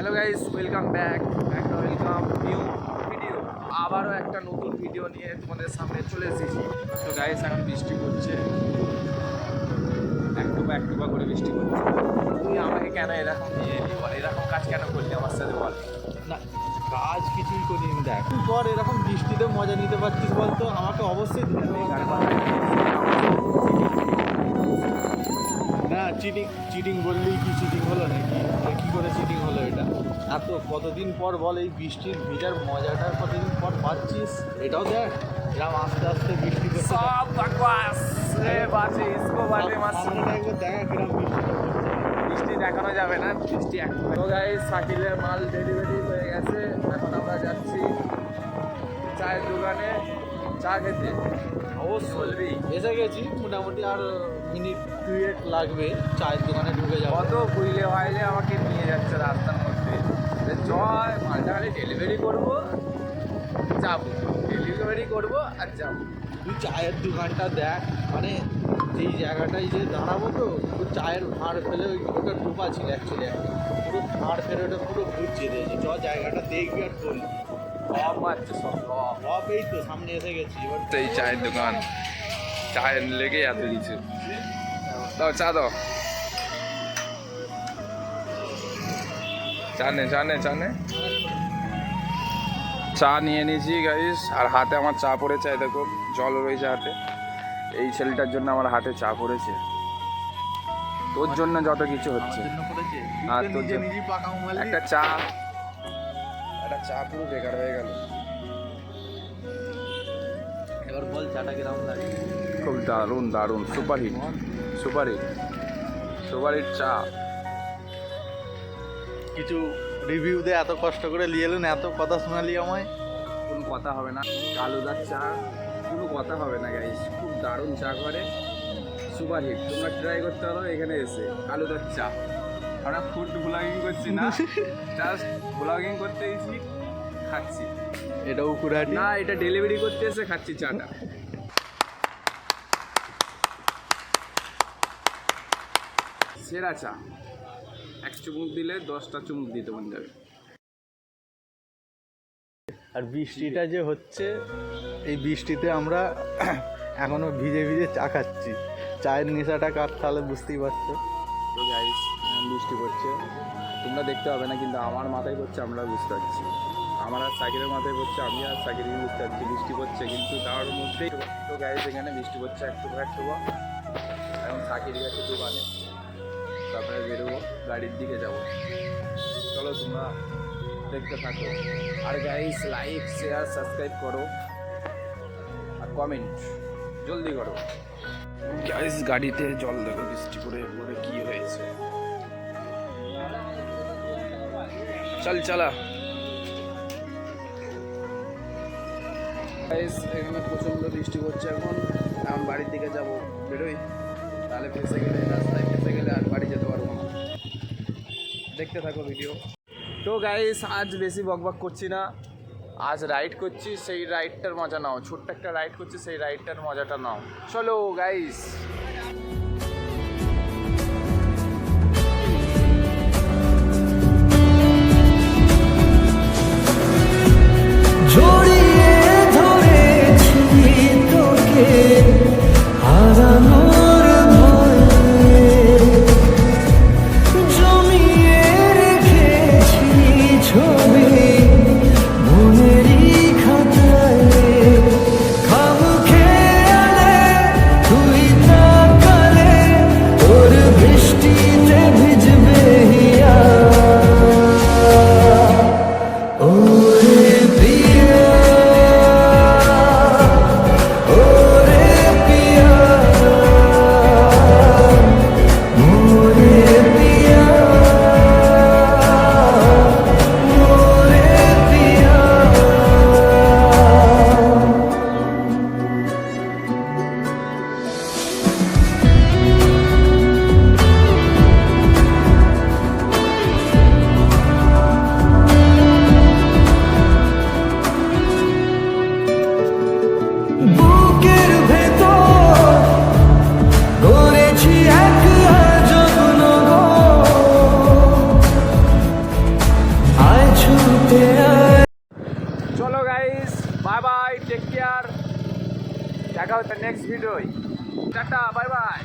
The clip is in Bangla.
হ্যালো গাইস ওয়েলকাম ব্যাক একটা ওয়েলকাম নিউ ভিডিও আবারও একটা নতুন ভিডিও নিয়ে তোমাদের সামনে চলে এসেছি। তো গাইস এখন বৃষ্টি পড়ছে। এক বা এক টুপা করে বৃষ্টি পড়ছে। তুই আমাকে কেন এরকম নিয়ে এলি বল? এরকম কাজ কেন করলি আমার সাথে বল? না কাজ কিছুই করিনি দেখ। পর এরকম বৃষ্টিতে মজা নিতে পারছিস বলতো? আমাকে অবশ্যই না চিটিং চিটিং বললেই কি চিটিং হলো নাকি? কি করে এত কতদিন পর বল এই বৃষ্টির ভিজার মজাটা কতদিন পর পাচ্ছিস? এটাও দেখ এরকম আস্তে আস্তে বৃষ্টি সব বকবাস রে বাজে ইসকো বাজে দেখ বৃষ্টিটা বৃষ্টি দেখানো যাবে না বৃষ্টি তো গাইস সাকিলের মাল ডেলিভারি হয়ে গেছে। এখন আমরা যাচ্ছি চায়ের দোকানে চা খেতে। ও চলবি। এসে গেছি মোটামুটি আর মিনিট দুয়েক লাগবে চায়ের দোকানে ঢুকে যাব কত বুঝলে ভাইলে আমাকে নিয়ে যাচ্ছে রাস্তার মধ্যে। জয় মালটা খালি ডেলিভারি করব। যাব ডেলিভারি করব আর যাব। তুই চায়ের দোকানটা দেখ মানে যেই জায়গাটায় যে দাঁড়াবো তো পুরো চায়ের ভাঁড় ফেলে ওই ওটা ডোবা ছিল অ্যাকচুয়ালি একটা। পুরো ভাঁড় ফেলে ওটা পুরো ঘুরছে দিয়েছে চ জায়গাটা দেখবি আর বলবি। সব মারছে সব সব। এই তো সামনে এসে গেছি এবার এই চায়ের দোকান। চায়ের লেগে এত কিছু দাও চা দাও। চা নে চা নে চা নে চা নিয়ে নিয়েছি গাইস আর হাতে আমার চা পড়েছে দেখো জল রয়েছে হাতে। এই ছেলেটার জন্য আমার হাতে চা পড়েছে। তোর জন্য যত কিছু হচ্ছে। আর তোর জন্য- একটা চা। একটা চা পুরো বেকার হয়ে গেল। এবার বল চাটা কীরকম লাগে? খুব দারুণ দারুণ। Super hit super hit super hit চা। কিছু রিভিউ দে এত কষ্ট করে নিয়ে এলেন এত কথা শোনালি আমায়। কোনো কথা হবে না। কালুদার চা কোনো কথা হবে না গাইস খুব দারুণ চা করে সুপার হিট তোমরা ট্রাই করতে পারো এখানে এসে। কালুদার চা। আমরা ফুড ব্লগিং করছি না। জাস্ট ব্লগিং করতে এসেছি খাচ্ছি। এটা উকুরাটি। না এটা ডেলিভারি করতে এসে খাচ্ছি চাটা। সেরা চা। চুমুক দিলে দশটা চুমুক দিতে মন যাবে। আর বৃষ্টিটা যে হচ্ছে এই বৃষ্টিতে আমরা এখনও ভিজে ভিজে চা খাচ্ছি। চায়ের নেশাটা কার তাহলে বুঝতেই পারছ? তো গাইস বৃষ্টি পড়ছে। তোমরা দেখতে হবে না কিন্তু আমার মাথায় পড়ছে আমরা বুঝতে পারছি। আমার আর সাইকেলের মাথায় পড়ছে আমি আর সাইকেলই বুঝতে পারছি বৃষ্টি পড়ছে কিন্তু তার মধ্যেই তো গাইস এখানে বৃষ্টি পড়ছে একটু একটু এখন সাইকেল গেছে দোকানে। তারপরে বেরোবো গাড়ির দিকে যাব। চলো তোমরা দেখতে থাকো। আর গাইস লাইক শেয়ার সাবস্ক্রাইব করো। আর কমেন্ট জলদি করো। গাইস গাড়িতে জল দেখো বৃষ্টি করে পরে কি হয়েছে? চল চলা। এখানে প্রচণ্ড বৃষ্টি পড়ছে এখন। আমি বাড়ির দিকে যাব। বেরোই। তাহলে ফেসে গেলে, রাস্তায় ফেসে গেলে আর বাড়ি যেতে পারব না। দেখতে থাকো ভিডিও তো গাইস আজ বেশি বকবক করছি না। আজ রাইড করছি, সেই রাইডটার মজা নাও। ছোট্ট একটা রাইড করছি, সেই রাইডটার মজাটা নাও। চলো গাইস চলো guys bye bye take care দেখা হচ্ছে নেক্সট ভিডিওয় টাটা বাই বাই